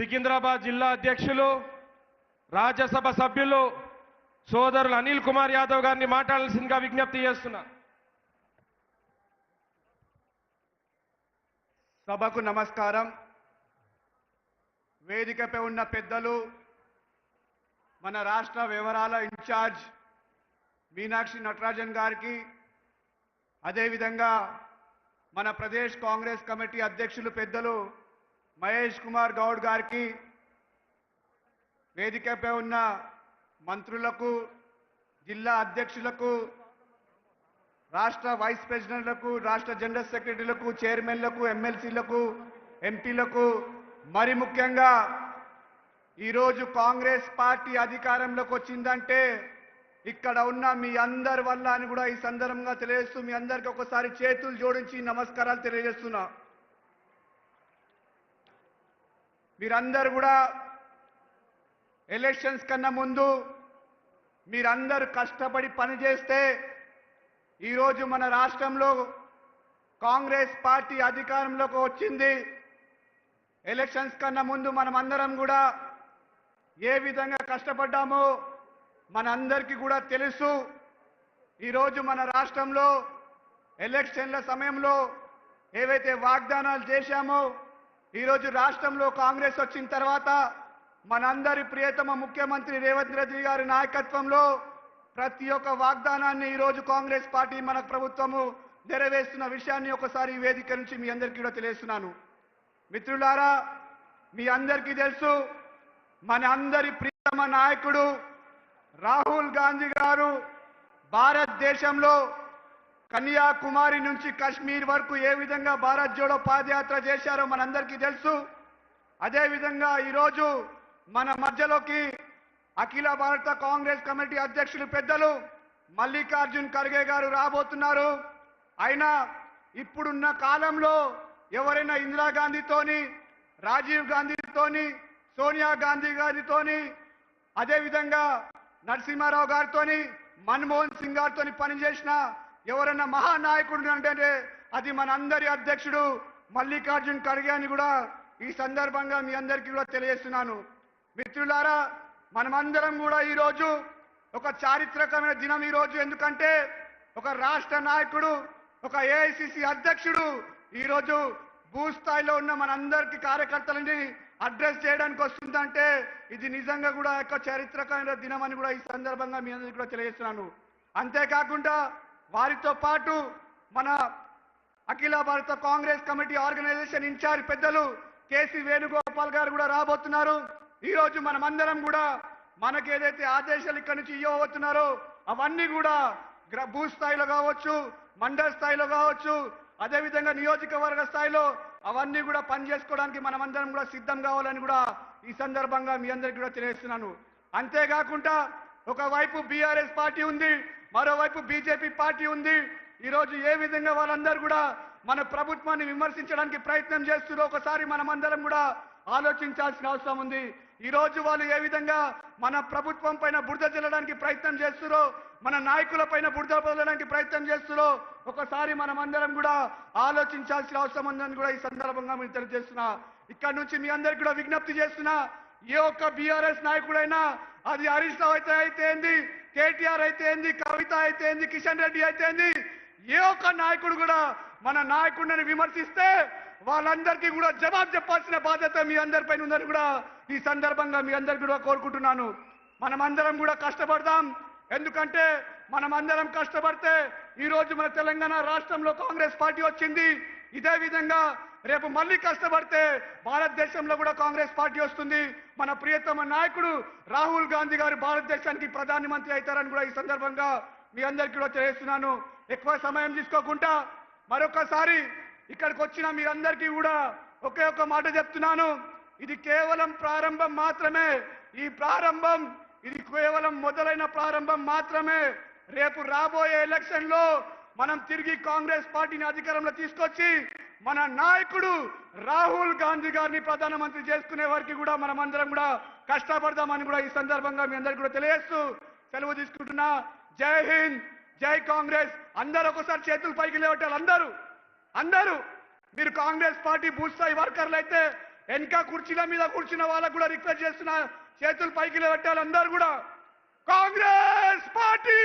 సికింద్రాబాద్ జిల్లా అధ్యక్షులు రాజ్యసభ సభ్యులు సోదరులు అనిల్ కుమార్ యాదవ్ గారిని మాట్లాడాల్సిందిగా విజ్ఞప్తి చేస్తున్నా. సభకు నమస్కారం. వేదికపై ఉన్న పెద్దలు మన రాష్ట్ర వివరాల ఇన్ఛార్జ్ మీనాక్షి నటరాజన్ గారికి అదేవిధంగా మన ప్రదేశ్ కాంగ్రెస్ కమిటీ అధ్యక్షులు పెద్దలు మహేష్ కుమార్ గౌడ్ గారికి వేదికపై ఉన్న మంత్రులకు జిల్లా అధ్యక్షులకు రాష్ట్ర వైస్ ప్రెసిడెంట్లకు రాష్ట్ర జనరల్ సెక్రటరీలకు చైర్మన్లకు ఎమ్మెల్సీలకు ఎంపీలకు మరి ముఖ్యంగా ఈరోజు కాంగ్రెస్ పార్టీ అధికారంలోకి వచ్చిందంటే ఇక్కడ ఉన్న మీ అందరి వల్ల అని కూడా ఈ సందర్భంగా తెలియజేస్తూ మీ అందరికి ఒకసారి చేతులు జోడించి నమస్కారాలు తెలియజేస్తున్నా. మీరందరూ కూడా ఎలక్షన్స్ కన్నా ముందు మీరందరూ కష్టపడి పనిచేస్తే ఈరోజు మన రాష్ట్రంలో కాంగ్రెస్ పార్టీ అధికారంలోకి వచ్చింది. ఎలక్షన్స్ కన్నా ముందు మనం అందరం కూడా ఏ విధంగా కష్టపడ్డామో మనందరికీ కూడా తెలుసు. ఈరోజు మన రాష్ట్రంలో ఎలక్షన్ల సమయంలో ఏవైతే వాగ్దానాలు చేశామో ఈరోజు రాష్ట్రంలో కాంగ్రెస్ వచ్చిన తర్వాత మనందరి ప్రియతమ ముఖ్యమంత్రి రేవంత్ రెడ్డి గారి నాయకత్వంలో ప్రతి ఒక్క వాగ్దానాన్ని ఈరోజు కాంగ్రెస్ పార్టీ మన ప్రభుత్వము నెరవేరుస్తున్న విషయాన్ని ఒకసారి వేదిక నుంచి మీ అందరికీ కూడా తెలియస్తున్నాను మిత్రులారా మీ అందరికీ తెలుసు మన అందరి ప్రియతమ నాయకుడు రాహుల్ గాంధీ గారు భారతదేశంలో కన్యాకుమారి నుంచి కాశ్మీర్ వరకు ఏ విధంగా భారత్ జోడో పాదయాత్ర చేశారో మనందరికీ తెలుసు. అదేవిధంగా ఈరోజు మన మధ్యలోకి అఖిల భారత కాంగ్రెస్ కమిటీ అధ్యక్షులు పెద్దలు మల్లికార్జున్ ఖర్గే గారు రాబోతున్నారు. అయినా ఇప్పుడున్న కాలంలో ఎవరైనా ఇందిరాగాంధీతోని రాజీవ్ గాంధీతోని సోనియా గాంధీ గారితోని అదేవిధంగా నరసింహారావు గారితోని మన్మోహన్ సింగ్ గారితో పనిచేసిన ఎవరైనా మహానాయకుడు అంటే అది మన అందరి అధ్యక్షుడు మల్లికార్జున్ ఖర్గే అని కూడా ఈ సందర్భంగా మీ అందరికీ కూడా తెలియజేస్తున్నాను. మిత్రులారా మనమందరం కూడా ఈరోజు ఒక చారిత్రకమైన దినం ఈరోజు ఎందుకంటే ఒక రాష్ట్ర నాయకుడు ఒక ఏఐసిసి అధ్యక్షుడు ఈరోజు భూస్థాయిలో ఉన్న మనందరికి కార్యకర్తలని అడ్రస్ చేయడానికి వస్తుందంటే ఇది నిజంగా కూడా ఒక చారిత్రకమైన దినం అని కూడా ఈ సందర్భంగా మీ అందరికీ కూడా తెలియజేస్తున్నాను. అంతేకాకుండా వారితో పాటు మన Akhila Bharata Congress committee organisation incharge పెద్దలు కేసీ వేణుగోపాల్ గారు కూడా రాబోతున్నారు. ఈరోజు మనమందరం కూడా మనకి ఏదైతే ఆదేశాలు ఇక్కడి నుంచి ఇవ్వబోతున్నారో అవన్నీ కూడా భూ భూస్థాయిలో కావచ్చు మండల స్థాయిలో కావచ్చు అదేవిధంగా నియోజకవర్గ స్థాయిలో అవన్నీ కూడా పనిచేసుకోవడానికి మనమందరం కూడా సిద్ధం కావాలని కూడా ఈ సందర్భంగా మీ అందరికీ కూడా తెలియజేస్తున్నాను. అంతేకాకుండా ఒకవైపు బీఆర్ఎస్ పార్టీ ఉంది మరోవైపు బీజేపీ పార్టీ ఉంది. ఈరోజు ఏ విధంగా వాళ్ళందరూ కూడా మన ప్రభుత్వాన్ని విమర్శించడానికి ప్రయత్నం చేస్తున్నారు ఒకసారి మనమందరం కూడా ఆలోచించాల్సిన అవసరం ఉంది. ఈ రోజు వాళ్ళు ఏ విధంగా మన ప్రభుత్వం పైన బురద చల్లడానికి ప్రయత్నం చేస్తున్నారో మన నాయకుల పైన బురద చల్లడానికి ప్రయత్నం చేస్తున్నారో ఒకసారి మనమందరం కూడా ఆలోచించాల్సిన అవసరం ఉందని కూడా ఈ సందర్భంగా మీరు తెలియజేస్తున్నా. ఇక్కడ నుంచి మీ అందరికి కూడా విజ్ఞప్తి చేస్తున్నా ఏ ఒక్క బీఆర్ఎస్ నాయకుడైనా అది హరీష్ రావు అయితే అయితేంది కేటీఆర్ అయితేంది కవిత అయితే ఏంది కిషన్ రెడ్డి అయితేంది ఏ ఒక్క నాయకుడు కూడా మన నాయకుడిని విమర్శిస్తే వాళ్ళందరికీ కూడా జవాబు చెప్పాల్సిన బాధ్యత మీ అందరిపైన ఉందని కూడా ఈ సందర్భంగా మీ అందరికీ కూడా కోరుకుంటున్నాను. మనమందరం కూడా కష్టపడదాం. ఎందుకంటే మనమందరం కష్టపడితే ఈ రోజు మన తెలంగాణ రాష్ట్రంలో కాంగ్రెస్ పార్టీ వచ్చింది. ఇదే విధంగా రేపు మళ్ళీ కష్టపడితే భారతదేశంలో కూడా కాంగ్రెస్ పార్టీ వస్తుంది. మన ప్రియతమ నాయకుడు రాహుల్ గాంధీ గారు భారతదేశానికి ప్రధానమంత్రి అవుతారని కూడా ఈ సందర్భంగా మీ అందరికీ కూడా తెలియజేస్తున్నాను. ఎక్కువ సమయం తీసుకోకుండా మరొకసారి ఇక్కడికి వచ్చిన మీరందరికీ కూడా ఒకే ఒక మాట చెప్తున్నాను. ఇది కేవలం ప్రారంభం మాత్రమే. ఈ ప్రారంభం ఇది కేవలం మొదలైన ప్రారంభం మాత్రమే. రేపు రాబోయే ఎలక్షన్లో మనం తిరిగి కాంగ్రెస్ పార్టీని అధికారంలో తీసుకొచ్చి మన నాయకుడు రాహుల్ గాంధీ గారిని ప్రధానమంత్రి చేసుకునే వారికి కూడా మనమందరం కూడా కష్టపడదామని కూడా ఈ సందర్భంగా మీ అందరికీ కూడా తెలియజేస్తూ సెలవు తీసుకుంటున్నా. జై హింద్ జై కాంగ్రెస్. అందరూ ఒకసారి చేతులు పైకి లేవటాలి అందరూ. అందరూ. మీరు కాంగ్రెస్ పార్టీ బూత్స్థాయి వర్కర్లు అయితే వెనక కుర్చీల మీద కూర్చున్న వాళ్ళకు కూడా రిక్వెస్ట్ చేస్తున్నా. చేతులు పైకి లేవట్టాలి అందరూ కూడా. Congress party!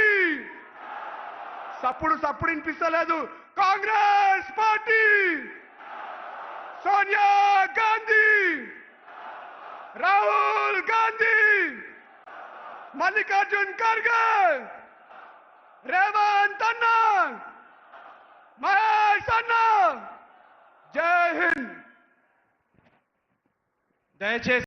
సప్పుడు సప్పుడు వినిపిస్తలేదు. కాంగ్రెస్ పార్టీ సోనియా గాంధీ రాహుల్ గాంధీ మల్లికార్జున్ ఖర్గే రేవంత్ అన్న మహేష్ అన్న జై హింద్ దయచేసి